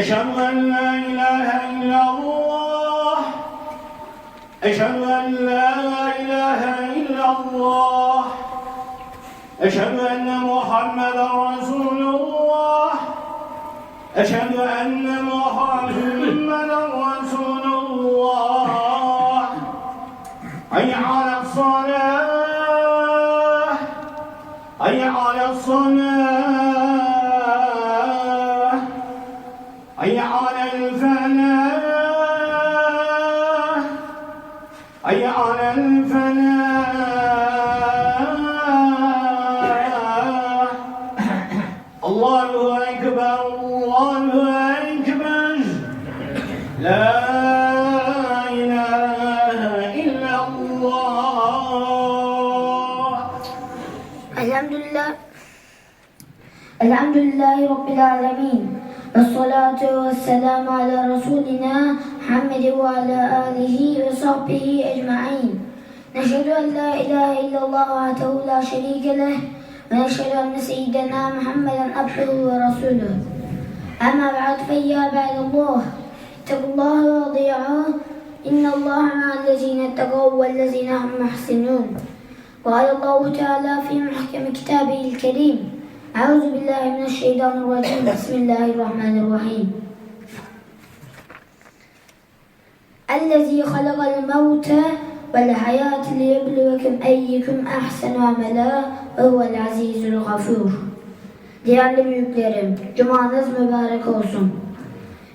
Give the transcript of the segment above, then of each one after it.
أشهد أن لا إله إلا الله. أشهد أن لا إله إلا الله. أشهد أن محمدا رسول الله. أشهد أن محمدا رسول الله. حي على الصلاة. حي على الصلاة. الفلاح الله أكبر الله أكبر. لا إله إلا الله. الحمد لله الحمد لله رب العالمين والصلاة والسلام على رسولنا محمد وعلى آله وصحبه أجمعين. نشهد أن لا إله إلا الله وحده لا شريك له ونشهد أن سيدنا محمدا عبده ورسوله. أما بعد فيا عباد الله اتقوا الله وأطيعوه. إن الله مع الذين اتقوا والذين هم محسنون. قال الله تعالى في محكم كتابه الكريم أعوذ بالله من الشيطان الرجيم. بسم الله الرحمن الرحيم. الذي خلق الموت والحياة ليبلوكم أيكم أحسن عملا وهو العزيز الغفور Değerli büyüklerim, cumanız mübarek olsun.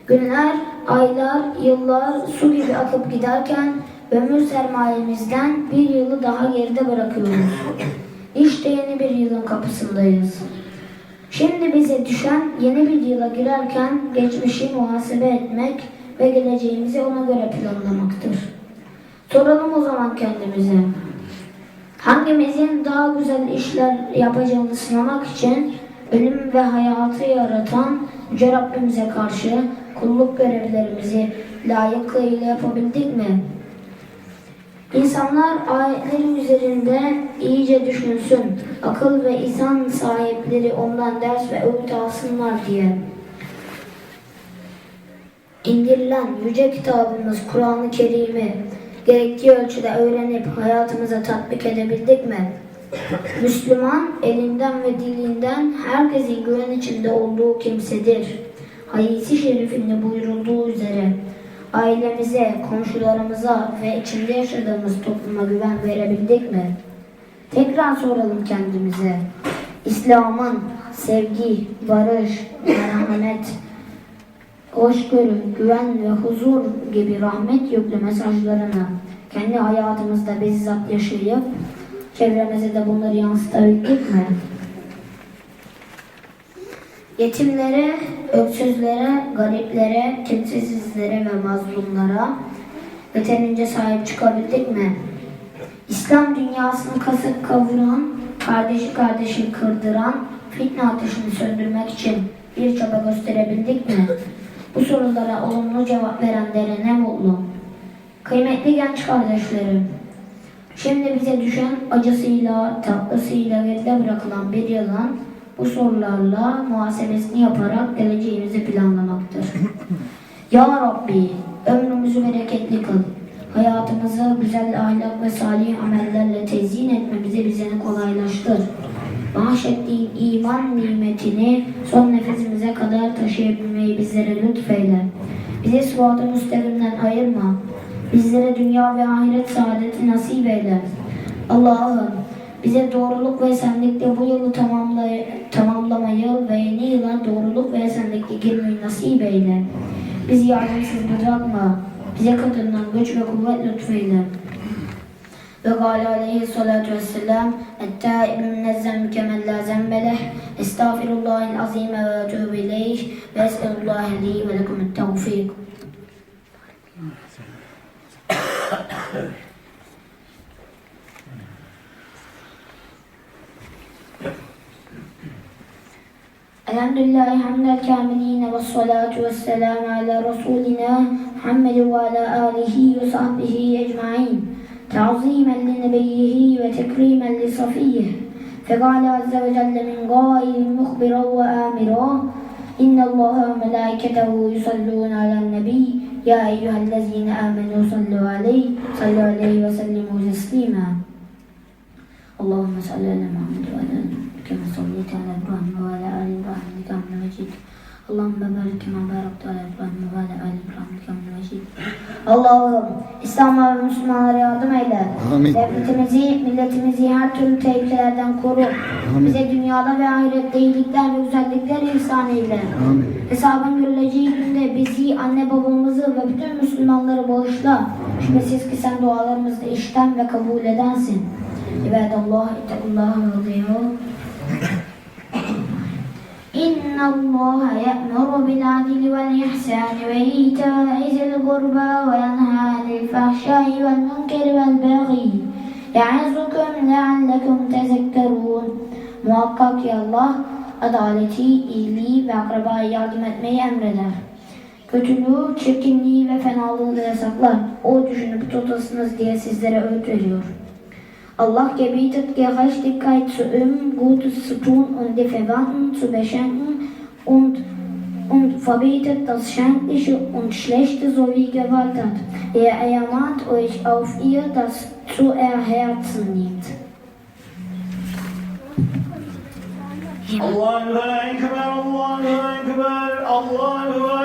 Günler, aylar, yıllar su gibi akıp giderken ömür sermayemizden bir yılı daha geride bırakıyoruz. İşte yeni bir yılın kapısındayız. Şimdi bize düşen yeni bir yıla girerken geçmişi muhasebe etmek ve geleceğimizi ona göre planlamaktır. Soralım o zaman kendimize. Hangimizin daha güzel işler yapacağını sınamak için ölüm ve hayatı yaratan Yüce Rabbimize karşı kulluk görevlerimizi layıkıyla yapabildik mi? İnsanlar ayetlerin üzerinde iyice düşünsün, akıl ve izan sahipleri ondan ders ve öğüt alsınlar diye. İndirilen yüce kitabımız Kur'an-ı Kerim'i gerektiği ölçüde öğrenip hayatımıza tatbik edebildik mi? Müslüman elinden ve dilinden herkesin güven içinde olduğu kimsedir. Hadisi şerifinde buyurulduğu üzere ailemize, komşularımıza ve içinde yaşadığımız topluma güven verebildik mi? Tekrar soralım kendimize. İslam'ın sevgi, barış, merhamet, hoşgörü, güven ve huzur gibi rahmet yüklü mesajlarını kendi hayatımızda bizzat yaşayıp çevremize de bunları yansıtabildik mi? Yetimlere, öksüzlere, gariplere, kimsesizlere ve mazlumlara yeterince sahip çıkabildik mi? İslam dünyasını kasıp kavuran, kardeşi kardeşi kırdıran fitne ateşini söndürmek için bir çaba gösterebildik mi? Bu sorulara olumlu cevap verenlere ne mutlu. Kıymetli genç kardeşlerim, şimdi bize düşen acısıyla, tatlısıyla geride bırakılan bir yılan bu sorularla muhasebesini yaparak geleceğimizi planlamaktır. ya Rabbi, ömrümüzü bereketli kıl. Hayatımızı güzel ahlak ve salih amellerle tezyin etmemizi bize kolaylaştır. Bahşettiğin iman nimetini son nefesimize kadar taşıyabilmeyi bizlere lütfeyle. Bizi sıvat-ı müstakimden ayırma. Bizlere dünya ve ahiret saadeti nasip eyle. Allah'ım Bize doğruluk ve esenlikle bu yılı tamamlay tamamlamayı ve yeni yıla doğruluk ve esenlikle girmeyi nasip eyle. Bizi yardımsız bırakma. Bize kadından güç ve kuvvet lütfeyle. وقال عليه الصلاة والسلام التائب من الذنب كمن لا ذنب له. استغفر الله العظيم وأتوب إليه وأسأل الله لي ولكم التوفيق. الحمد لله حمد الكاملين والصلاة والسلام على رسولنا محمد وعلى آله وصحبه أجمعين. تعظيما لنبيه وتكريما لصفيه فقال عز وجل من قائل مخبرا وآمرا إن الله وملائكته يصلون على النبي يا أيها الذين آمنوا صلوا عليه صلوا عليه وسلموا تسليما. اللهم صل على محمد وعلى آل محمد كما صليت على إبراهيم وعلى آل إبراهيم إنك حميد مجيد. Allahümme barik kema barakta ala İbrahim ve ala Ali İbrahim kemal meşid. Allah'ım İslam'a ve Müslümanlara yardım eyle. Amin. Devletimizi, milletimizi her türlü tehlikelerden koru. Amin. Bize dünyada ve ahirette iyilikler ve güzellikler ihsan eyle. Amin. Hesabın görüleceği günde bizi, anne babamızı ve bütün Müslümanları bağışla. Şüphesiz ki sen dualarımızı işten ve kabul edensin. İbadallah, itakullah ve إن الله يأمر بالعدل والإحسان وإيتاء ذي القربى وينهى عن الفحشاء والمنكر والبغي يعظكم لعلكم تذكرون Muhakkak ki Allah adaleti, iyiliği ve akrabaya yardım etmeyi emreder. Kötülüğü, çirkinliği ve fenalığı da yasaklar. O düşünüp tutasınız diye sizlere öğüt veriyor. Allah gebietet Gerechtigkeit zu üben, Gutes zu tun und die Verwandten zu beschenken und, und verbietet das Schändliche und Schlechte sowie Gewalt hat. Er ermahnt euch auf ihr, das zu erherzen nimmt. Allahu Ekber, Allahu Ekber, Allahu